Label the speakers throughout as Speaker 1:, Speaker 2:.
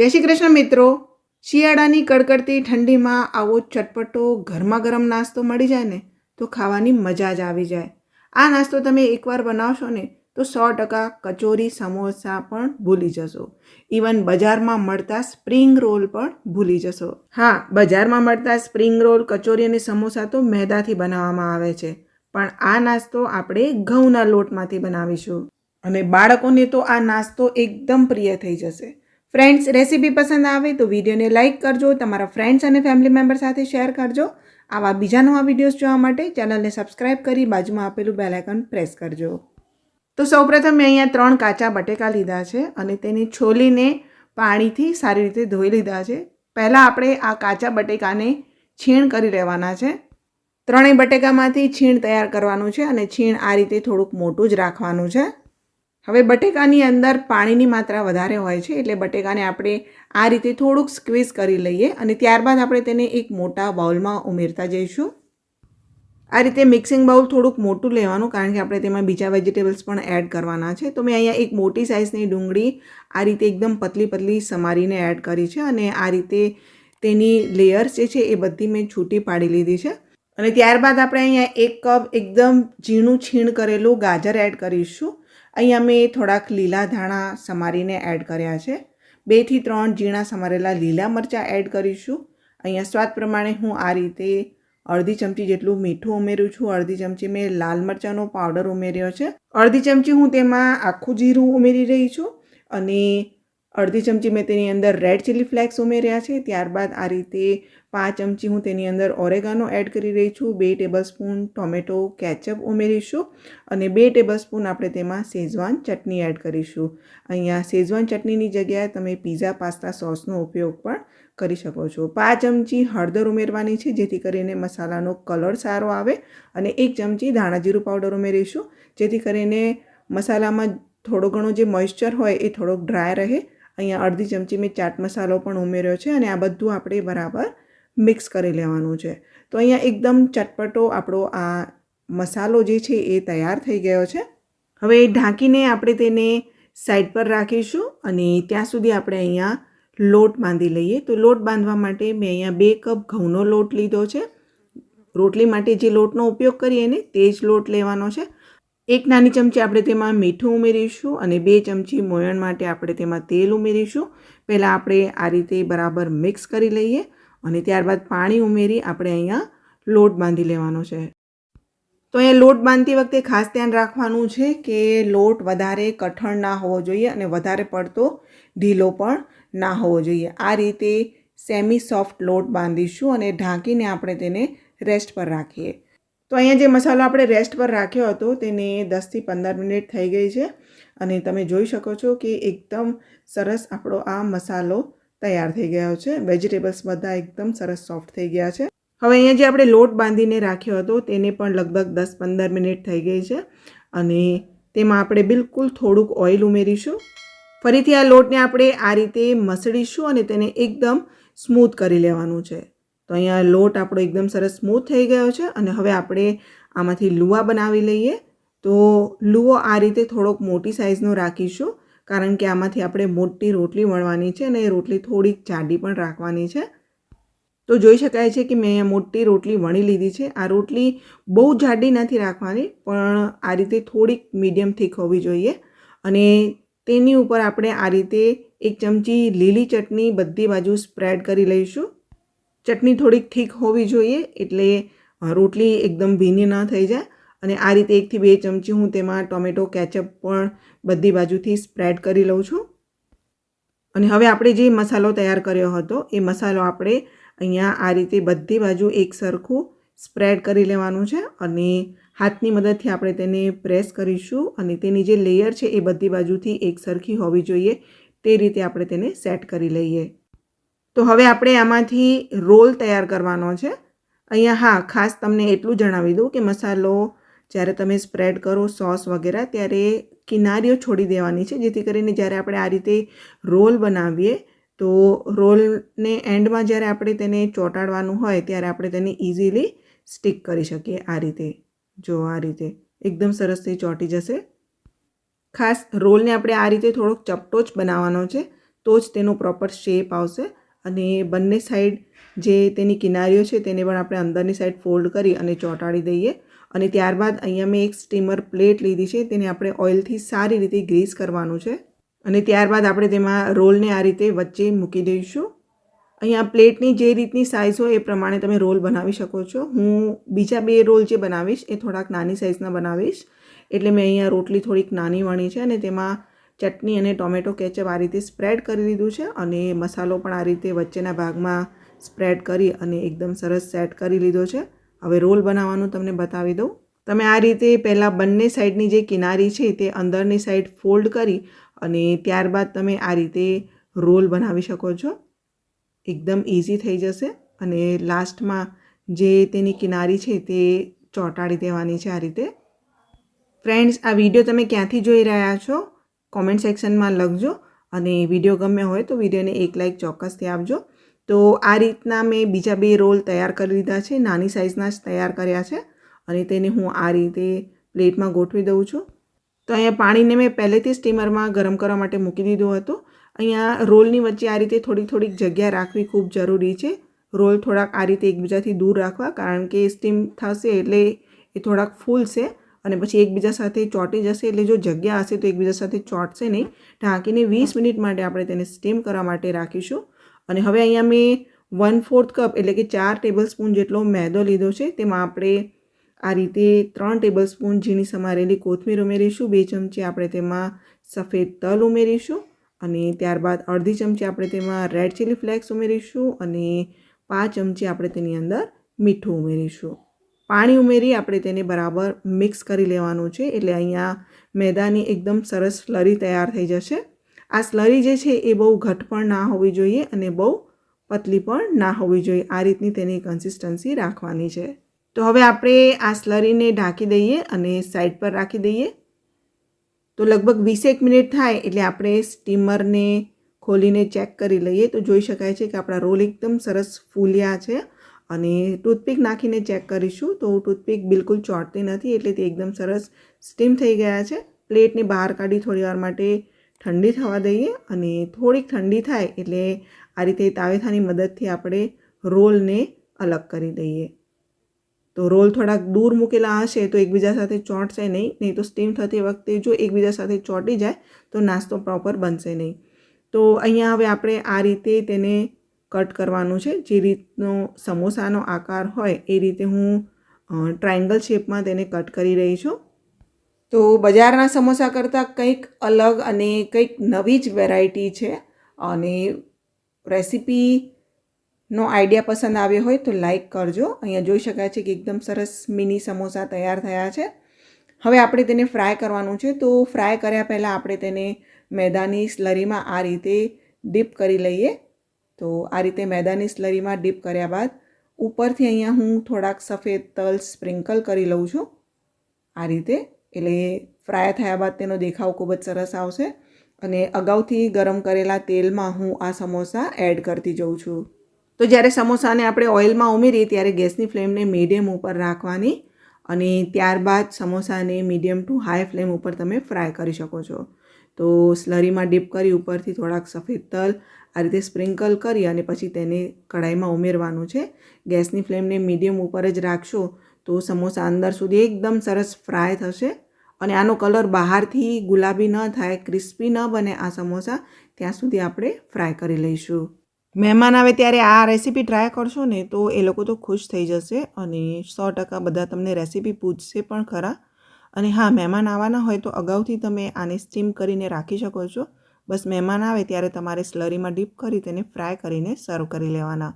Speaker 1: જય શ્રી કૃષ્ણ મિત્રો. શિયાળાની કડકડતી ઠંડીમાં આવો ચટપટો ગરમા ગરમ નાસ્તો મળી જાય ને, તો ખાવાની મજા જ આવી જાય. આ નાસ્તો તમે એકવાર બનાવશો ને, તો સો ટકા કચોરી, સમોસા પણ ભૂલી જશો. ઇવન બજારમાં મળતા સ્પ્રિંગ રોલ પણ ભૂલી જશો. હા, બજારમાં મળતા સ્પ્રિંગ રોલ, કચોરી અને સમોસા તો મેદાથી બનાવવામાં આવે છે. પણ આ નાસ્તો આપણે ઘઉંના લોટમાંથી બનાવીશું. અને બાળકોને તો આ નાસ્તો એકદમ પ્રિય થઈ જશે. ફ્રેન્ડ્સ રેસીપી પસંદ આવે તો વિડીયોને લાઇક કરજો, તમારા ફ્રેન્ડ્સ અને ફેમિલી મેમ્બર સાથે શેર કરજો. આવા બીજા નવા વિડીયોઝ જોવા માટે ચેનલને સબસ્ક્રાઇબ કરી બાજુમાં આપેલું બેલાઇકન પ્રેસ કરજો. તો સૌપ્રથમ મેં અહીંયા ત્રણ કાચા બટેકા લીધા છે અને તેને છોલીને પાણીથી સારી રીતે ધોઈ લીધા છે. પહેલાં આપણે આ કાચા બટેકાને છીણ કરી લેવાના છે. ત્રણેય બટેકામાંથી છીણ તૈયાર કરવાનું છે અને છીણ આ રીતે થોડુંક મોટું જ રાખવાનું છે. હવે બટેકાની અંદર પાણીની માત્રા વધારે હોય છે એટલે બટેકાને આપણે આ રીતે થોડુંક સ્ક્વીઝ કરી લઈએ અને ત્યારબાદ આપણે તેને એક મોટા બાઉલમાં ઉમેરતા જઈશું. આ રીતે મિક્સિંગ બાઉલ થોડુંક મોટું લેવાનું કારણ કે આપણે તેમાં બીજા વેજીટેબલ્સ પણ એડ કરવાના છે. તો મેં અહીંયા એક મોટી સાઇઝની ડુંગળી આ રીતે એકદમ પતલી પતલી સમારીને એડ કરી છે અને આ રીતે તેની લેયર્સ જે છે એ બધી મેં છૂટી પાડી લીધી છે. અને ત્યારબાદ આપણે અહીંયા એક કપ એકદમ ઝીણું છીણ કરેલું ગાજર એડ કરીશું. અહીંયા મેં થોડાક લીલા ધાણા સમારીને એડ કર્યા છે. બેથી ત્રણ ઝીણા સમારેલા લીલા મરચાં એડ કરીશું. અહીંયા સ્વાદ પ્રમાણે હું આ રીતે અડધી ચમચી જેટલું મીઠું ઉમેરું છું. અડધી ચમચી મેં લાલ મરચાંનો પાવડર ઉમેર્યો છે. અડધી ચમચી હું તેમાં આખું જીરું ઉમેરી રહી છું અને અડધી ચમચી મેં તેની અંદર રેડ ચીલી ફ્લેક્સ ઉમેર્યા છે. ત્યારબાદ આ રીતે પાંચ ચમચી હું તેની અંદર ઓરેગાનો એડ કરી રહી છું. બે ટેબલ સ્પૂન ટોમેટો કેચઅપ ઉમેરીશું અને બે ટેબલ સ્પૂન આપણે તેમાં શેઝવાન ચટણી એડ કરીશું. અહીંયા શેઝવાન ચટણીની જગ્યાએ તમે પીઝા પાસ્તા સોસનો ઉપયોગ પણ કરી શકો છો. પાંચ ચમચી હળદર ઉમેરવાની છે, જેથી કરીને મસાલાનો કલર સારો આવે અને એક ચમચી ધાણાજીરું પાવડર ઉમેરીશું. જેથી કરીને મસાલામાં થોડો ઘણો જે મોઇશ્ચર હોય એ થોડોક ડ્રાય રહે અહીંયા અડધી ચમચી મેં ચાટ મસાલો પણ ઉમેર્યો છે અને આ બધું આપણે બરાબર મિક્સ કરી લેવાનું છે. તો અહીંયા એકદમ ચટપટો આપણો આ મસાલો જે છે એ તૈયાર થઈ ગયો છે. હવે ઢાંકીને આપણે તેને સાઈડ પર રાખીશું અને ત્યાં સુધી આપણે અહીંયા લોટ બાંધી લઈએ. તો લોટ બાંધવા માટે મેં અહીંયા બે કપ ઘઉંનો લોટ લીધો છે. રોટલી માટે જે લોટનો ઉપયોગ કરીએ ને તે જ લોટ લેવાનો છે. એક નાની ચમચી આપણે તેમાં મીઠું ઉમેરીશું અને બે ચમચી મોયણ માટે આપણે તેમાં તેલ ઉમેરીશું. પહેલાં આપણે આ રીતે બરાબર મિક્સ કરી લઈએ અને ત્યારબાદ પાણી ઉમેરી આપણે અહીંયા લોટ બાંધી લેવાનો છે. તો અહીંયા લોટ બાંધતી વખતે ખાસ ધ્યાન રાખવાનું છે કે લોટ વધારે કઠણ ના હોવો જોઈએ અને વધારે પડતો ઢીલો પણ ના હોવો જોઈએ. આ રીતે સેમી સોફ્ટ લોટ બાંધીશું અને ઢાંકીને આપણે તેને રેસ્ટ પર રાખીએ. તો અહીંયા જે મસાલો આપણે રેસ્ટ પર રાખ્યો હતો તેને દસથી પંદર મિનિટ થઈ ગઈ છે. અને તમે જોઈ શકો છો કે એકદમ સરસ આપણો આ મસાલો તૈયાર થઈ ગયો છે. વેજીટેબલ્સ બધા એકદમ સરસ સોફ્ટ થઈ ગયા છે. હવે અહીંયા જે આપણે લોટ બાંધીને રાખ્યો હતો તેને પણ લગભગ દસ પંદર મિનિટ થઈ ગઈ છે. અને તેમાં આપણે બિલકુલ થોડુંક ઓઇલ ઉમેરીશું. ફરીથી આ લોટને આપણે આ રીતે મસળીશું અને તેને એકદમ સ્મૂથ કરી લેવાનું છે. તો અહીંયા લોટ આપણો એકદમ સરસ સ્મૂથ થઈ ગયો છે અને હવે આપણે આમાંથી લુવા બનાવી લઈએ. તો લુવો આ રીતે થોડોક મોટી સાઇઝનો રાખીશું, કારણ કે આમાંથી આપણે મોટી રોટલી વણવાની છે અને એ રોટલી થોડીક જાડી પણ રાખવાની છે. તો જોઈ શકાય છે કે મેં મોટી રોટલી વણી લીધી છે. આ રોટલી બહુ જાડી નથી રાખવાની, પણ આ રીતે થોડીક મીડિયમ થીક હોવી જોઈએ. અને તેની ઉપર આપણે આ રીતે એક ચમચી લીલી ચટણી બધી બાજુ સ્પ્રેડ કરી લઈશું. ચટણી થોડીક થીક હોવી જોઈએ એટલે રોટલી એકદમ ભીની ન થઈ જાય. અને આ રીતે એકથી બે ચમચી હું તેમાં ટોમેટો, કેચઅપ પણ બધી બાજુથી સ્પ્રેડ કરી લઉં છું. અને હવે આપણે જે મસાલો તૈયાર કર્યો હતો, એ મસાલો આપણે અહીંયા આ રીતે બધી બાજુ એક સરખું સ્પ્રેડ કરી લેવાનું છે અને હાથની મદદથી આપણે તેને પ્રેસ કરીશું અને તેની જે લેયર છે એ બધી બાજુથી એક સરખી હોવી જોઈએ. તે રીતે આપણે તેને સેટ કરી લઈએ. તો હવે આપણે આમાંથી રોલ તૈયાર કરવાનો છે. અહીંયા હા, ખાસ તમને એટલું જણાવી દઉં કે મસાલો જ્યારે તમે સ્પ્રેડ કરો સોસ વગેરે, ત્યારે કિનારીઓ છોડી દેવાની છે, જેથી કરીને જ્યારે આપણે આ રીતે રોલ બનાવીએ, તો રોલને એન્ડમાં જ્યારે આપણે તેને ચોંટાડવાનું હોય, ત્યારે આપણે તેને ઇઝીલી સ્ટીક કરી શકીએ આ રીતે. જો આ રીતે એકદમ સરસથી ચોંટી જશે. ખાસ રોલને આપણે આ રીતે થોડોક ચપટો જ બનાવવાનો છે, તો જ તેનો પ્રોપર શેપ આવશે. અને બંને સાઈડ જે તેની કિનારીઓ છે તેને પણ આપણે અંદરની સાઈડ ફોલ્ડ કરી અને ચોંટાડી દઈએ. અને ત્યારબાદ અહીંયા મેં એક સ્ટીમર પ્લેટ લીધી છે, તેને આપણે ઓઇલથી સારી રીતે ગ્રીસ કરવાનું છે. અને ત્યારબાદ આપણે તેમાં રોલને આ રીતે વચ્ચે મૂકી દઈશું. અહીંયા પ્લેટની જે રીતની સાઇઝ હોય એ પ્રમાણે તમે રોલ બનાવી શકો છો. હું બીજા બે રોલ જે બનાવીશ એ થોડાક નાની સાઇઝના બનાવીશ. એટલે મેં અહીંયા રોટલી થોડીક નાની વણી છે અને તેમાં ચટણી અને ટોમેટો કેચઅપ આ રીતે સ્પ્રેડ કરી દીધું છે અને મસાલો પણ આ રીતે વચ્ચેના ભાગમાં સ્પ્રેડ કરી અને એકદમ સરસ સેટ કરી લીધો છે. હવે રોલ બનાવવાનું તમને બતાવી દઉં. તમે આ રીતે પહેલાં બંને સાઈડની જે કિનારી છે તે અંદરની સાઈડ ફોલ્ડ કરી અને ત્યારબાદ તમે આ રીતે રોલ બનાવી શકો છો. એકદમ ઇઝી થઈ જશે અને લાસ્ટમાં જે તેની કિનારી છે તે ચોંટાડી દેવાની છે આ રીતે. ફ્રેન્ડ્સ, આ વીડિયો તમે ક્યાંથી જોઈ રહ્યા છો? કોમેન્ટ સેક્શનમાં લખજો અને વીડિયો ગમ્યો હોય તો વિડીયોને એક લાઇક ચોક્કસથી આપજો. તો આ રીતના મેં બીજા બે રોલ તૈયાર કરી લીધા છે, નાની સાઇઝના જ તૈયાર કર્યા છે અને તેને હું આ રીતે પ્લેટમાં ગોઠવી દઉં છું. તો અહીંયા પાણીને મેં પહેલેથી સ્ટીમરમાં ગરમ કરવા માટે મૂકી દીધું હતું. અહીંયા રોલની વચ્ચે આ રીતે થોડીક થોડીક જગ્યા રાખવી ખૂબ જરૂરી છે. રોલ થોડાક આ રીતે એકબીજાથી દૂર રાખવા, કારણ કે સ્ટીમ થશે એટલે એ થોડાક ફૂલશે. અને પછી એકબીજા સાથે ચોંટી જશે એટલે જો જગ્યા હશે તો એકબીજા સાથે ચોંટશે નહીં. ઢાંકીને વીસ મિનિટ માટે આપણે તેને સ્ટીમ કરવા માટે રાખીશું. અને હવે અહીંયા મેં વન ફોર્થ કપ એટલે કે ચાર ટેબલ સ્પૂન જેટલો મેદો લીધો છે. તેમાં આપણે આ રીતે ત્રણ ટેબલ સ્પૂન ઝીણી સમારેલી કોથમીર ઉમેરીશું. બે ચમચી આપણે તેમાં સફેદ તલ ઉમેરીશું. અને ત્યારબાદ અડધી ચમચી આપણે તેમાં રેડ ચીલી ફ્લેક્સ ઉમેરીશું. અને પાંચ ચમચી આપણે તેની અંદર મીઠું ઉમેરીશું. પાણી ઉમેરી આપણે તેને બરાબર મિક્સ કરી લેવાનું છે. એટલે અહીંયા મેદાની એકદમ સરસ સ્લરી તૈયાર થઈ જશે. આ સ્લરી જે છે એ બહુ ઘટ પણ ના હોવી જોઈએ અને બહુ પતલી પણ ના હોવી જોઈએ. આ રીતની તેની કન્સિસ્ટન્સી રાખવાની છે. તો હવે આપણે આ સ્લરીને ઢાંકી દઈએ અને સાઈડ પર રાખી દઈએ. તો લગભગ વીસેક મિનિટ થાય એટલે આપણે સ્ટીમરને ખોલીને ચેક કરી લઈએ. તો જોઈ શકાય છે કે આપણા રોલ એકદમ સરસ ફૂલ્યા છે. અને ટૂથપીક નાખીને ચેક કરીશું તો ટૂથપીક બિલકુલ ચોંટતી નથી એટલે તે એકદમ સરસ સ્ટીમ થઈ ગયા છે. પ્લેટને બહાર કાઢી થોડી વાર માટે ઠંડી થવા દઈએ અને થોડીક ઠંડી થાય એટલે આ રીતે તાવેથાની મદદથી આપણે રોલને અલગ કરી દઈએ. તો રોલ થોડાક દૂર મૂકેલા હશે તો એકબીજા સાથે ચોંટશે નહીં નહીં તો સ્ટીમ થતી વખતે જો એકબીજા સાથે ચોંટી જાય તો નાસ્તો પ્રોપર બનશે નહીં. તો અહીંયા હવે આપણે આ રીતે તેને કટ કરવાનું છે. જે રીતનો સમોસાનો આકાર હોય એ રીતે હું ટ્રાયંગલ શેપમાં તેને કટ કરી રહી છું. તો બજારના સમોસા કરતાં કંઈક અલગ અને કંઈક નવી જ વેરાયટી છે અને રેસીપીનો આઈડિયા પસંદ આવ્યો હોય તો લાઈક કરજો. અહીંયા જોઈ શકાય છે કે એકદમ સરસ મિની સમોસા તૈયાર થયા છે. હવે આપણે તેને ફ્રાય કરવાનું છે. તો ફ્રાય કર્યા પહેલાં આપણે તેને મેદાની સ્લરીમાં આ રીતે ડીપ કરી લઈએ. તો આ રીતે મેદાની સ્લરીમાં ડીપ કર્યા બાદ ઉપરથી અહીંયા હું થોડાક સફેદ તલ સ્પ્રિંકલ કરી લઉં છું. આ રીતે એટલે ફ્રાય થયા બાદ તેનો દેખાવ ખૂબ જ સરસ આવશે અને અગાઉથી ગરમ કરેલા તેલમાં હું આ સમોસા એડ કરતી જઉં છું. તો જ્યારે સમોસાને આપણે ઓઇલમાં ઉમેરીએ ત્યારે ગેસની ફ્લેમને મીડિયમ ઉપર રાખવાની અને ત્યારબાદ સમોસાને મીડિયમ ટુ હાઈ ફ્લેમ ઉપર તમે ફ્રાય કરી શકો છો. તો સ્લરીમાં ડીપ કરી ઉપરથી થોડાક સફેદ તલ આ રીતે સ્પ્રિંકલ કરી અને પછી તેને કઢાઈમાં ઉમેરવાનું છે. ગેસની ફ્લેમને મીડિયમ ઉપર જ રાખશો તો સમોસા અંદર સુધી એકદમ સરસ ફ્રાય થશે અને આનો કલર બહારથી ગુલાબી ન થાય, ક્રિસ્પી ન બને આ સમોસા ત્યાં સુધી આપણે ફ્રાય કરી લઈશું. મહેમાન આવે ત્યારે આ રેસીપી ટ્રાય કરશો ને તો એ લોકો તો ખુશ થઈ જશે અને સો ટકા બધા તમને રેસીપી પૂછશે પણ ખરા. અને હા, મહેમાન આવવાના હોય તો અગાઉથી તમે આને સ્ટીમ કરીને રાખી શકો છો. બસ મહેમાન આવે ત્યારે તમારે સ્લરીમાં ડીપ કરી તેને ફ્રાય કરીને સર્વ કરી લેવાના.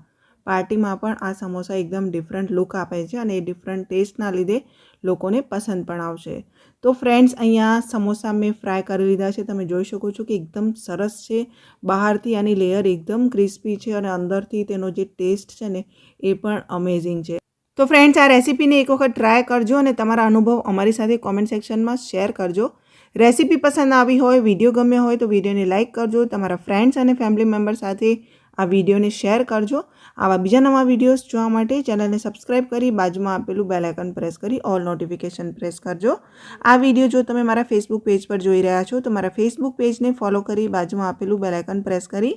Speaker 1: પાર્ટીમાં પણ આ સમોસા એકદમ ડિફરન્ટ લુક આપે છે અને એ ડિફરન્ટ ટેસ્ટના લીધે લોકોને પસંદ પણ આવશે. તો ફ્રેન્ડ્સ, અહીંયા સમોસા મેં ફ્રાય કરી લીધા છે. તમે જોઈ શકો છો કે એકદમ સરસ છે. બહારથી આની લેયર એકદમ ક્રિસ્પી છે અને અંદરથી તેનો જે ટેસ્ટ છે ને, એ પણ અમેઝિંગ છે. તો ફ્રેન્ડ્સ આ રેસીપીને એક વખત ટ્રાય કરજો અને તમારા અનુભવ અમારી સાથે કોમેન્ટ સેક્શનમાં શેર કરજો. રેસીપી પસંદ આવી હોય વીડિયો ગમ્યો હોય તો વિડીયોને લાઇક કરજો, તમારા ફ્રેન્ડ્સ અને ફેમિલી મેમ્બર સાથે આ વિડીયોને શેર કરજો. આવા બીજા નવા વિડીયોઝ જોવા માટે ચેનલને સબસ્ક્રાઈબ કરી બાજુમાં આપેલું બેલ પ્રેસ કરી ઓલ નોટિફિકેશન પ્રેસ કરજો. આ વીડિયો જો તમે મારા ફેસબુક પેજ પર જોઈ રહ્યા છો તો મારા ફેસબુક પેજને ફોલો કરી બાજુમાં આપેલું બેલ પ્રેસ કરી